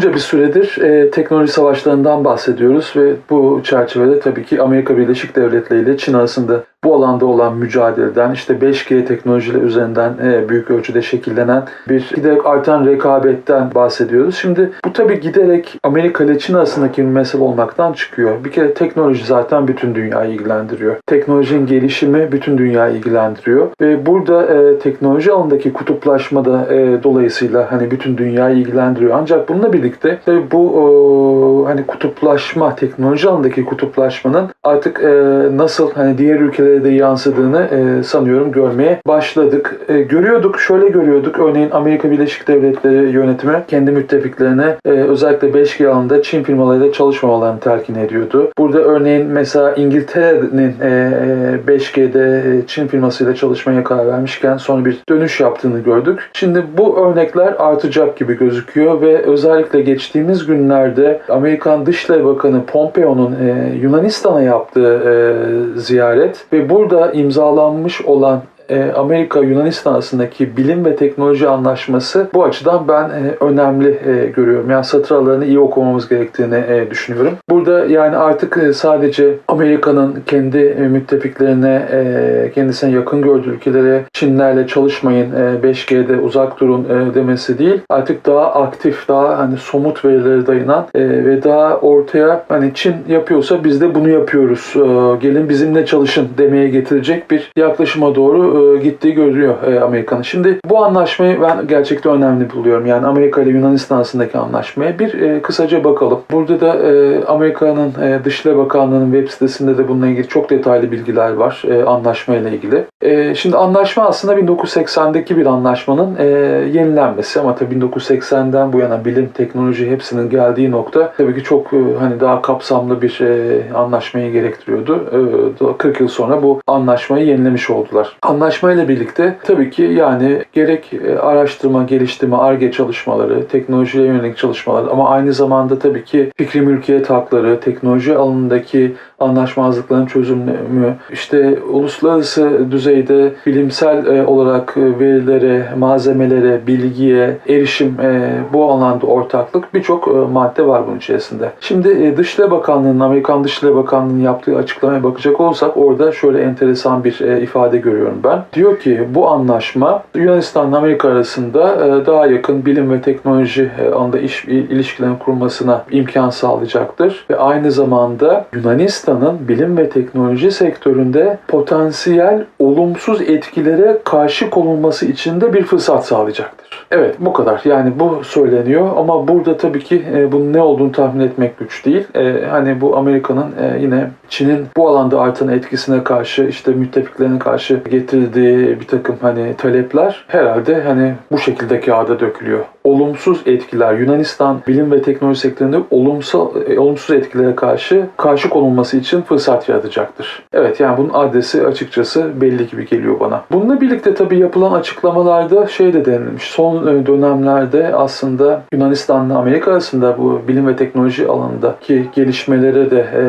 uzunca bir süredir e, teknoloji savaşlarından bahsediyoruz ve bu çerçevede tabii ki Amerika Birleşik Devletleri ile Çin arasında bu alanda olan mücadeleden işte 5G teknolojileri üzerinden e, büyük ölçüde şekillenen bir giderek artan rekabetten bahsediyoruz. Şimdi bu tabii giderek Amerika ile Çin arasındaki bir mesele olmaktan çıkıyor. Bir kere teknoloji zaten bütün dünyayı ilgilendiriyor. Teknolojinin gelişimi bütün dünyayı ilgilendiriyor ve burada e, teknoloji alanındaki kutuplaşma da e, dolayısıyla hani bütün dünyayı ilgilendiriyor. Ancak bununla birlikte tabii bu o, hani kutuplaşma, teknoloji alanındaki kutuplaşmanın artık e, nasıl hani diğer ülkelere de yansıdığını e, sanıyorum görmeye başladık. E, görüyorduk, şöyle görüyorduk. Örneğin Amerika Birleşik Devletleri yönetimi kendi müttefiklerine e, özellikle 5G alanında Çin firmalarıyla çalışmamalarını telkin ediyordu. Burada örneğin mesela İngiltere'nin e, e, 5G'de e, Çin firmasıyla çalışmaya karar vermişken sonra bir dönüş yaptığını gördük. Şimdi bu örnekler artacak gibi gözüküyor ve özellikle geçtiğimiz günlerde Amerikan Dışişleri Bakanı Pompeo'nun Yunanistan'a yaptığı ziyaret ve burada imzalanmış olan e, Amerika-Yunanistan arasındaki bilim ve teknoloji anlaşması bu açıdan ben e, önemli e, görüyorum. Yani satır aralarını iyi okumamız gerektiğini düşünüyorum. Burada yani artık sadece Amerika'nın kendi müttefiklerine, kendisine yakın gördüğü ülkelere Çinlerle çalışmayın, e, 5G'de uzak durun demesi değil. Artık daha aktif, daha hani somut verilere dayanan ve daha ortaya hani Çin yapıyorsa biz de bunu yapıyoruz. Gelin bizimle çalışın demeye getirecek bir yaklaşıma doğru gittiği görülüyor e, Amerika'nın. Şimdi bu anlaşmayı ben gerçekten önemli buluyorum. Yani Amerika ile Yunanistan arasındaki anlaşmaya bir e, kısaca bakalım. Burada da e, Amerika'nın e, Dışişleri Bakanlığı'nın web sitesinde de bununla ilgili çok detaylı bilgiler var e, anlaşmayla ilgili. E, şimdi anlaşma aslında 1980'deki bir anlaşmanın e, yenilenmesi ama tabii 1980'den bu yana bilim, teknoloji hepsinin geldiği nokta tabii ki çok e, hani daha kapsamlı bir e, anlaşmayı gerektiriyordu. E, 40 yıl sonra bu anlaşmayı yenilemiş oldular. Anlaşmayla birlikte tabii ki yani gerek e, araştırma, geliştirme, ARGE çalışmaları, teknolojiye yönelik çalışmalar ama aynı zamanda tabii ki fikri mülkiyet hakları, teknoloji alanındaki anlaşmazlıkların çözümü, işte uluslararası düzeyde bilimsel e, olarak e, verilere, malzemelere, bilgiye erişim e, bu alanda ortaklık birçok madde var bunun içerisinde. Şimdi Dışişleri Bakanlığı'nın, Amerikan Dışişleri Bakanlığı'nın yaptığı açıklamaya bakacak olursak orada şöyle enteresan bir ifade görüyorum ben. Diyor ki bu anlaşma Yunanistan Amerika arasında daha yakın bilim ve teknoloji alanında iş ilişkilerin kurmasına imkan sağlayacaktır ve aynı zamanda Yunanistan'ın bilim ve teknoloji sektöründe potansiyel olumsuz etkilere karşı konulması için de bir fırsat sağlayacaktır. Evet bu kadar. Yani bu söyleniyor ama burada tabii ki e, bunun ne olduğunu tahmin etmek güç değil. E, hani bu Amerika'nın e, yine Çin'in bu alanda artan etkisine karşı işte müttefiklerine karşı getirdiği bir takım hani talepler herhalde hani bu şekilde kağıda dökülüyor. Olumsuz etkiler Yunanistan bilim ve teknoloji sektöründe olumsuz, e, olumsuz etkilere karşı karşı konulması için fırsat yaratacaktır. Evet yani bunun adresi açıkçası belli gibi geliyor bana. Bununla birlikte tabii yapılan açıklamalarda şey de denilmiş. Son e, dönemlerde aslında Yunanistan'la Amerika arasında bu bilim ve teknoloji alanındaki gelişmelere de e,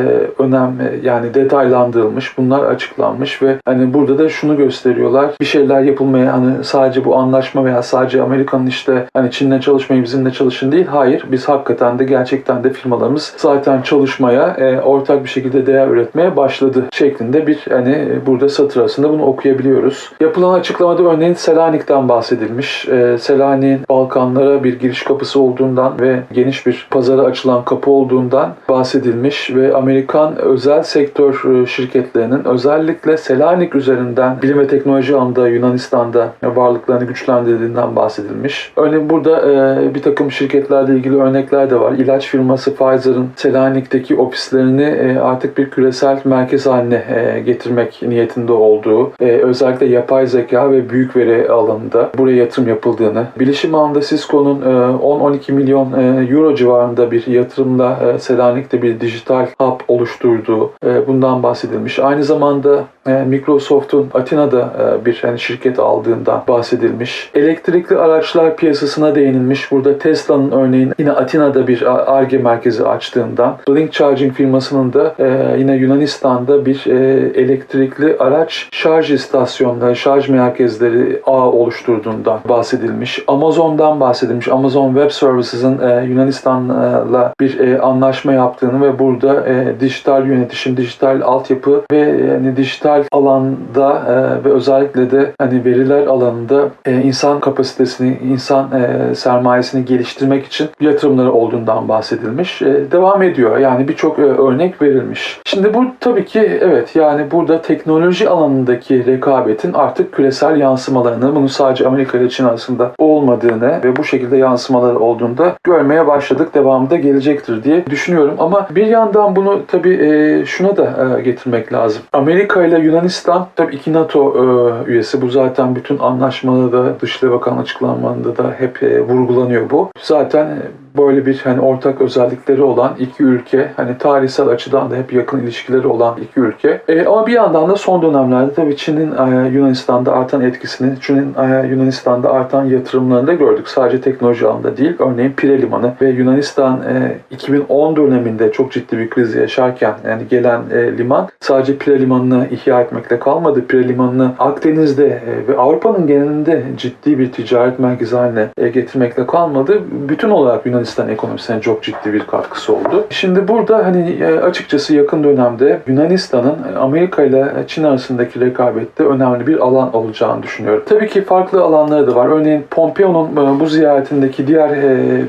önem e, yani detaylandırılmış. Bunlar açıklanmış ve hani burada da şunu gösteriyorlar. Bir şeyler yapılmaya hani sadece bu anlaşma veya sadece Amerika'nın işte hani Çin'le çalışmayın bizimle çalışın değil. Hayır biz hakikaten de gerçekten de firmalarımız zaten çalışmaya e, ortak bir şekilde değer üretmeye başladı şeklinde bir hani e, burada satır arasında bunu okuyabiliyoruz. Yapılan açıklamada örneğin Selanik'ten bahsedilmiş. E, Selanik'in Balkanlara bir giriş kapısı olduğundan ve geniş bir pazara açılan kapı olduğundan bahsedilmiş ve Amerikan özel sektör e, şirketlerinin özellikle Selanik üzerinden bilim ve teknoloji alanında Yunanistan'da varlıklarını güçlendirdiğinden bahsedilmiş. Örneğin burada e, bir takım şirketlerle ilgili örnekler de var. İlaç firması Pfizer'ın Selanik'teki ofislerini e, artık bir küresel merkez haline e, getirmek niyetinde olduğu, e, özellikle yapay zeka ve büyük veri alanında buraya yatırım yapıldığını, bilişim alanında Cisco'nun e, 10-12 milyon e, euro civarında bir yatırımla Selanik'te bir dijital hub oluşturduğu bundan bahsedilmiş. Aynı zamanda Microsoft'un Atina'da e, bir hani şirket aldığından bahsedilmiş. Elektrikli araçlar piyasasına değinilmiş. Burada Tesla'nın örneğin yine Atina'da bir ARGE merkezi açtığından, Blink Charging firmasının da e, yine Yunanistan'da bir e, elektrikli araç şarj istasyonları, şarj merkezleri ağ oluşturduğundan bahsedilmiş. Amazon'dan bahsedilmiş. Amazon Web Services'ın e, Yunanistan'la bir e, anlaşma yaptığını ve burada e, dijital yönetişim, dijital altyapı ve yani dijital alanda e, ve özellikle de hani veriler alanında e, insan kapasitesini, insan e, sermayesini geliştirmek için yatırımları olduğundan bahsedilmiş. E, devam ediyor. Yani birçok e, örnek verilmiş. Şimdi bu tabii ki evet yani burada teknoloji alanındaki rekabetin artık küresel yansımalarını bunu sadece Amerika ile Çin arasında olmadığını ve bu şekilde yansımaları olduğunda görmeye başladık. Devamı da gelecektir diye düşünüyorum. Ama bir yandan bunu tabii e, şuna da e, getirmek lazım. Amerika ile Yunanistan tabii iki NATO e, üyesi. Bu zaten bütün anlaşmalarda Dışişleri Bakanı açıklamalarında da hep e, vurgulanıyor bu. Zaten böyle bir hani ortak özellikleri olan iki ülke hani tarihsel açıdan da hep yakın ilişkileri olan iki ülke. E, ama bir yandan da son dönemlerde tabii Çin'in e, Yunanistan'da artan etkisini, Çin'in e, Yunanistan'da artan yatırımlarını da gördük. Sadece teknoloji alanında değil. Örneğin Pire Limanı ve Yunanistan e, 2010 döneminde çok ciddi bir kriz yaşarken yani gelen e, liman sadece Pire Limanı'nı ihya etmekle kalmadı. Pire Limanı'nı Akdeniz'de e, ve Avrupa'nın genelinde ciddi bir ticaret merkezi haline e, getirmekle kalmadı. Bütün olarak Yunanistan ekonomisine çok ciddi bir katkısı oldu. Şimdi burada hani e, açıkçası yakın dönemde Yunanistan'ın Amerika ile Çin arasındaki rekabette önemli bir alan olacağını düşünüyorum. Tabii ki farklı alanları da var. Örneğin Pompeo'nun bu ziyaretindeki diğer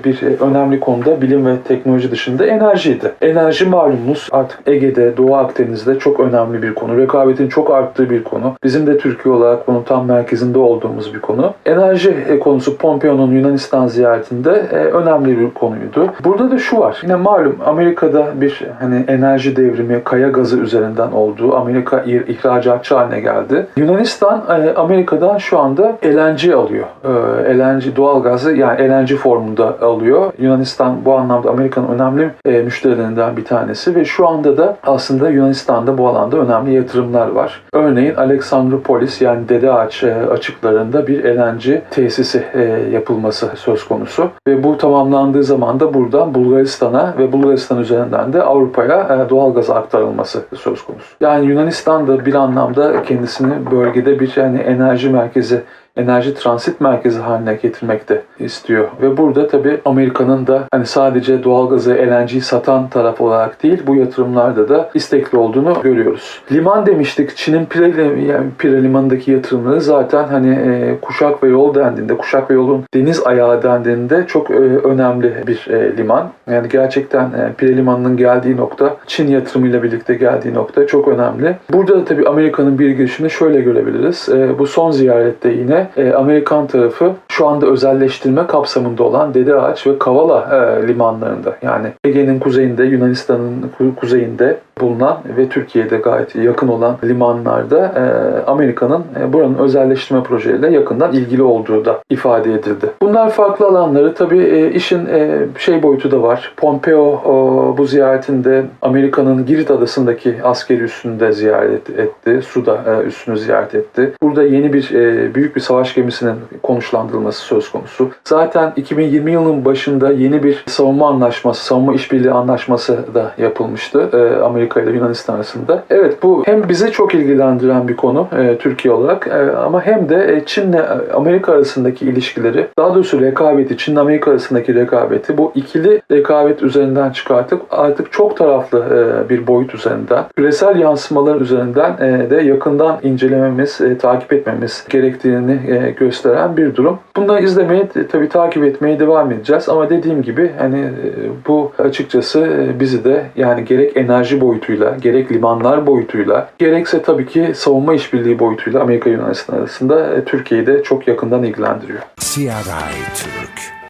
bir önemli konuda bilim ve teknoloji dışında enerjiydi. Enerji malumunuz artık Ege'de, Doğu Akdeniz'de çok önemli bir konu. Rekabetin çok arttığı bir konu. Bizim de Türkiye olarak bunun tam merkezinde olduğumuz bir konu. Enerji konusu Pompeo'nun Yunanistan ziyaretinde önemli bir konuydu. Burada da şu var. Yine malum Amerika'da bir hani enerji devrimi kaya gazı üzerinden olduğu Amerika ihracatçı haline geldi. Yunanistan Amerika'dan şu anda LNG alıyor. LNG doğal gazı yani LNG formunda alıyor. Yunanistan bu anlamda Amerika'nın önemli müşterilerinden bir tanesi ve şu anda da aslında Yunanistan'da bu alanda önemli yatırımlar var. Örneğin Alexandropolis yani Dede Ağaç açıklarında bir LNG tesisi yapılması söz konusu ve bu tamamlandığı zaman da buradan Bulgaristan'a ve Bulgaristan üzerinden de Avrupa'ya doğal gaz aktarılması söz konusu. Yani Yunanistan da bir anlamda kendisini bölgede bir yani enerji merkezi enerji transit merkezi haline getirmekte istiyor. Ve burada tabii Amerika'nın da hani sadece doğalgazı LNG'yi satan taraf olarak değil bu yatırımlarda da istekli olduğunu görüyoruz. Liman demiştik. Çin'in Pire, yani Pire Limanı'ndaki yatırımları zaten hani e, kuşak ve yol dendiğinde, kuşak ve yolun deniz ayağı dendiğinde çok e, önemli bir e, liman. Yani gerçekten e, Pire Limanı'nın geldiği nokta, Çin yatırımıyla birlikte geldiği nokta çok önemli. Burada da tabii Amerika'nın bir girişimini şöyle görebiliriz. E, bu son ziyarette yine e, Amerikan tarafı şu anda özelleştirme kapsamında olan Dede Ağaç ve Kavala e, limanlarında. Yani Ege'nin kuzeyinde, Yunanistan'ın kuzeyinde bulunan ve Türkiye'de gayet yakın olan limanlarda e, Amerika'nın e, buranın özelleştirme projeleriyle yakından ilgili olduğu da ifade edildi. Bunlar farklı alanları. Tabii e, işin şey boyutu da var. Pompeo bu ziyaretinde Amerika'nın Girit adasındaki askeri üssünü de ziyaret etti. Suda üssünü ziyaret etti. Burada yeni bir büyük bir savaş gemisinin konuşlandırılması söz konusu. Zaten 2020 yılının başında yeni bir savunma anlaşması, savunma işbirliği anlaşması da yapılmıştı. E, Amerika ile Yunanistan arasında. Evet bu hem bizi çok ilgilendiren bir konu e, Türkiye olarak e, ama hem de e, Çin ile Amerika arasındaki ilişkileri, daha doğrusu rekabeti, Çin ile Amerika arasındaki rekabeti bu ikili rekabet üzerinden çıkartıp artık çok taraflı e, bir boyut üzerinden, küresel yansımalar üzerinden e, de yakından incelememiz, e, takip etmemiz gerektiğini e, gösteren bir durum. Bunları izlemeye, tabii takip etmeye devam edeceğiz ama dediğim gibi hani e, bu açıkçası e, bizi de yani gerek enerji boyutuyla, gerek limanlar boyutuyla, gerekse tabii ki savunma işbirliği boyutuyla Amerika Yunanistan arasında Türkiye'yi de çok yakından ilgilendiriyor. CRI Türk